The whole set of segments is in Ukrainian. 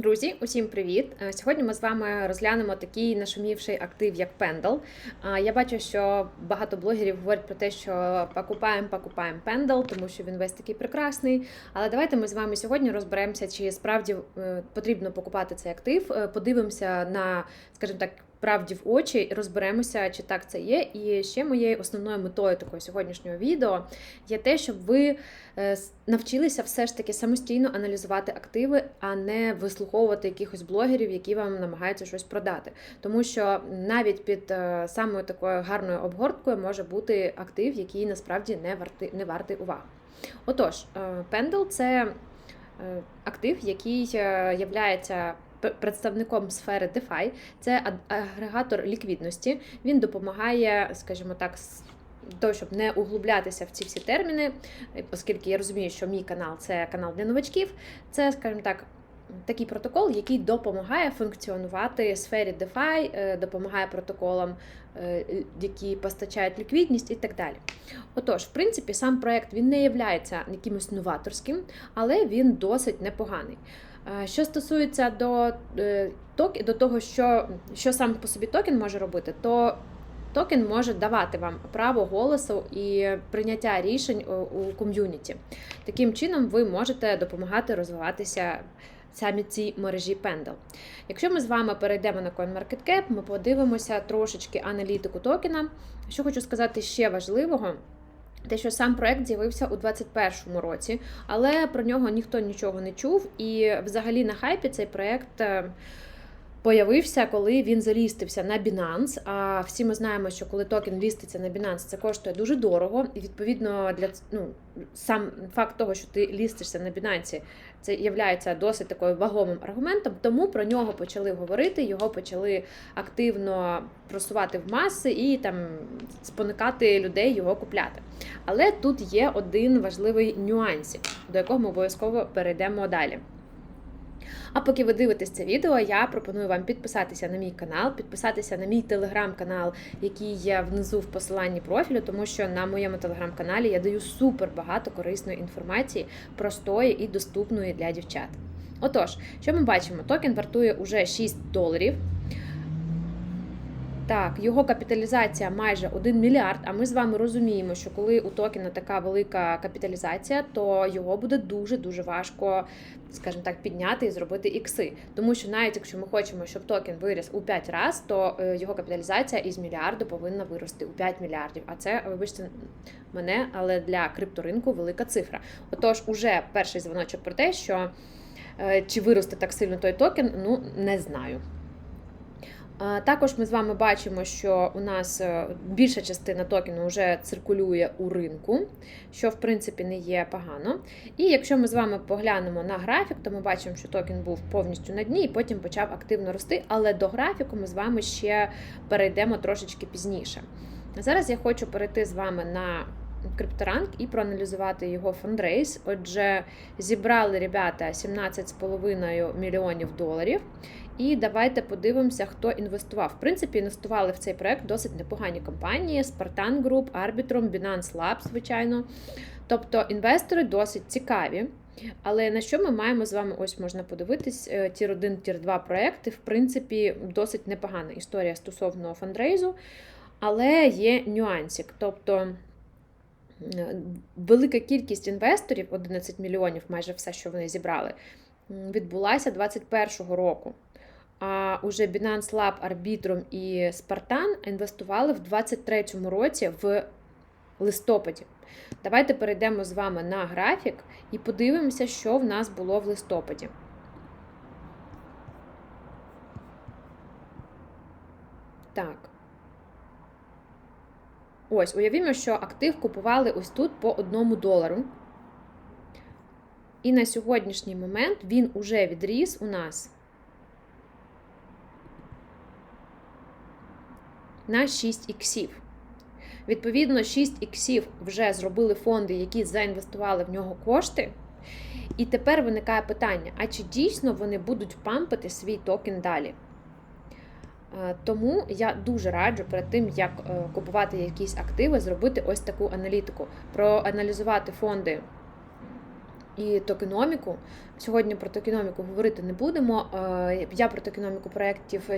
Друзі, усім привіт! Е, Сьогодні ми з вами розглянемо такий нашумівший актив, як Pendle. Я бачу, що багато блогерів говорять про те, що покупаємо, покупаємо Pendle, тому що він весь такий прекрасний. Але давайте ми з вами сьогодні розберемося, чи справді е, потрібно покупати цей актив. Е, Подивимося на, скажімо так, правді в очі і розберемося, чи так це є. І ще моєю основною метою такого сьогоднішнього відео є те, щоб ви е, навчилися все ж таки самостійно аналізувати активи, а не вислуховувати якихось блогерів, які вам намагаються щось продати. Тому що навіть під е, самою такою гарною обгорткою може бути актив, який насправді не вартий, не вартий уваги. Отож, е, Pendle – це актив, який являється представником сфери DeFi. Це агрегатор ліквідності. Він допомагає, скажімо так, того, щоб не углублятися в ці всі терміни, оскільки я розумію, що мій канал це канал для новачків. Це, скажімо так, такий протокол, який допомагає функціонувати сфері DeFi, е, допомагає протоколам, е, які постачають ліквідність і так далі. Отож, в принципі, сам проект він не є якимось новаторським, але він досить непоганий. Е, Що стосується до, до того, що, що сам по собі токен може робити, то токен може давати вам право голосу і прийняття рішень у ком'юніті. Таким чином, ви можете допомагати розвиватися саме цій мережі Pendle. Якщо ми з вами перейдемо на CoinMarketCap, ми подивимося трошечки аналітику токена. Що хочу сказати ще важливого. Те, що сам проект з'явився у 2021 році, але про нього ніхто нічого не чув. І взагалі на хайпі цей проект е, появився, коли він залістився на Binance. А всі ми знаємо, що коли токен ліститься на Binance, це коштує дуже дорого. І відповідно для ну, сам факт того, що ти лістишся на Binance, це є досить такою вагомим аргументом. Тому про нього почали говорити, його почали активно просувати в маси і там спонукати людей його купляти. Але тут є один важливий нюансик, до якого ми обов'язково перейдемо далі. А поки ви дивитесь це відео, я пропоную вам підписатися на мій канал, підписатися на мій телеграм-канал, який є внизу в посиланні профілю, тому що на моєму телеграм-каналі я даю супер багато корисної інформації, простої і доступної для дівчат. Отож, що ми бачимо? Токен вартує уже 6 доларів. Так, його капіталізація майже 1 мільярд. А ми з вами розуміємо, що коли у токена така велика капіталізація, то його буде дуже дуже важко, скажімо так, підняти і зробити ікси. Тому що навіть якщо ми хочемо, щоб токен виріс у 5 разів, то е, його капіталізація із мільярду повинна вирости у 5 мільярдів. А це, вибачте, мене, але для крипторинку велика цифра. Отож, уже перший дзвоночок про те, що е, чи виросте так сильно той токен, ну не знаю. Також ми з вами бачимо, що у нас е, більша частина токену вже циркулює у ринку, що в принципі не є погано. І якщо ми з вами поглянемо на графік, то ми бачимо, що токен був повністю на дні і потім почав активно рости. Але до графіку ми з вами ще перейдемо трошечки пізніше. Зараз я хочу перейти з вами на крипторанк і проаналізувати його фандрейс. Отже, зібрали ребята 17,5 мільйонів доларів. І давайте подивимося, хто інвестував. В принципі, інвестували в цей проект досить непогані компанії: Spartan Group, Arbitrum, Binance Labs, звичайно. Тобто інвестори досить цікаві. Але на що ми маємо з вами? Ось можна подивитись, е, тір 1, тір 2 проекти, в принципі, досить непогана історія стосовно фандрейзу, але є нюансик. Тобто велика кількість інвесторів, 11 мільйонів, майже все, що вони зібрали, відбулася 2021 року. А уже Binance Lab, Arbitrum і Spartan інвестували в 2023 році в листопаді. Давайте перейдемо з вами на графік і подивимося, що в нас було в листопаді. Так. Ось, уявімо, що актив купували ось тут по одному долару. І на сьогоднішній момент він уже відріс у нас на 6 іксів. Відповідно, 6 іксів вже зробили фонди, які заінвестували в нього кошти. І тепер виникає питання: а чи дійсно вони будуть пампити свій токен далі? Е, Тому я дуже раджу перед тим, як е, купувати якісь активи, зробити ось таку аналітику, проаналізувати фонди і токеноміку. Сьогодні про токеноміку говорити не будемо. Е, Я про токеноміку проєктів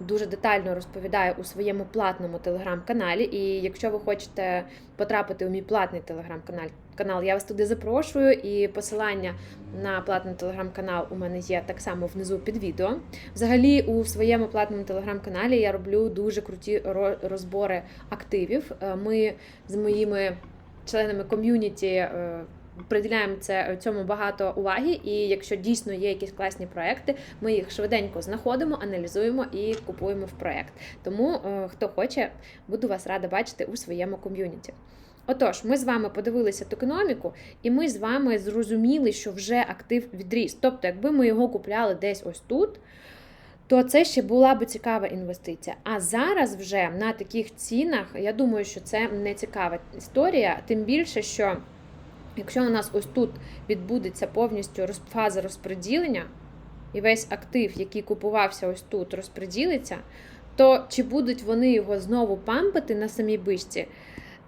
дуже детально розповідаю у своєму платному телеграм-каналі. І якщо ви хочете потрапити у мій платний телеграм-канал, канал, я вас туди запрошую. І посилання на платний телеграм-канал у мене є так само внизу під відео. Взагалі, у своєму платному телеграм-каналі я роблю дуже круті ро- розбори активів. Е, Ми з моїми членами ком'юніті. Е, Приділяємо це цьому багато уваги, і якщо дійсно є якісь класні проекти, ми їх швиденько знаходимо, аналізуємо і купуємо в проект. Тому е, хто хоче, буду вас рада бачити у своєму ком'юніті. Отож, ми з вами подивилися токеноміку, і ми з вами зрозуміли, що вже актив відріс. Тобто, якби ми його купляли десь ось тут, то це ще була би цікава інвестиція. А зараз вже на таких цінах, я думаю, що це не цікава історія, тим більше, що. Якщо у нас ось тут відбудеться повністю фаза розподілення, і весь актив, який купувався ось тут, розподілиться, то чи будуть вони його знову пампити на самій бишці?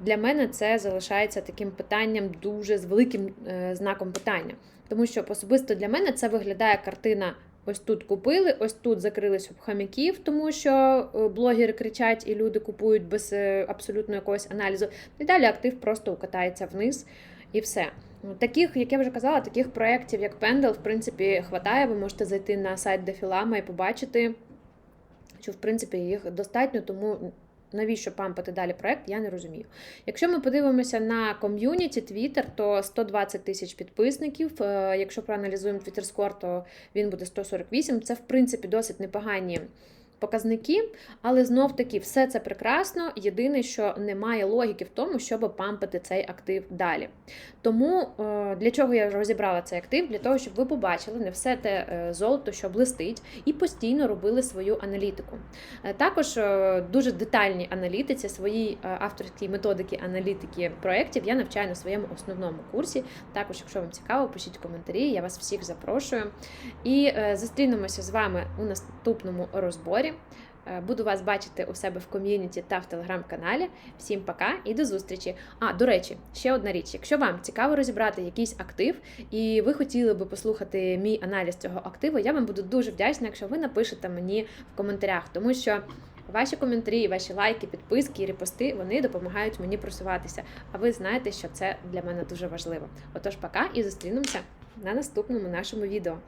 Для мене це залишається таким питанням дуже з великим е, знаком питання. Тому що особисто для мене це виглядає картина. Ось тут купили, ось тут закрились об хаміків, тому що е, блогери кричать і люди купують без е, абсолютно якогось аналізу. І далі актив просто укатається вниз і все. Таких, як я вже казала, таких проєктів, як Pendle, в принципі, хватає. Ви можете зайти на сайт Дефілама і побачити, що в принципі їх достатньо, тому навіщо пампати далі проект, я не розумію. Якщо ми подивимося на ком'юніті Twitter, то 120 тисяч підписників. Е, Якщо проаналізуємо Twitter Score, то він буде 148. Це, в принципі, досить непогані. Показники, але знов таки все це прекрасно. Єдине, що немає логіки в тому, щоб пампити цей актив далі. Тому е, для чого я розібрала цей актив? Для того, щоб ви побачили не все те е, золото, що блистить, і постійно робили свою аналітику. Е, Також дуже детальні аналітиці, свої авторські методики аналітики проєктів я навчаю на своєму основному курсі. Також, якщо вам цікаво, пишіть коментарі, я вас всіх запрошую. І зустрінемося з вами у наступному розборі. Е, Буду вас бачити у себе в ком'юніті та в телеграм-каналі. Всім пока і до зустрічі. А, до речі, ще одна річ: якщо вам цікаво розібрати якийсь актив, і ви хотіли би послухати мій аналіз цього активу, я вам буду дуже вдячна, якщо ви напишете мені в коментарях, тому що. Ваші коментарі, ваші лайки, підписки і репости вони допомагають мені просуватися. А ви знаєте, що це для мене дуже важливо. Отож, пока і зустрінемося на наступному нашому відео.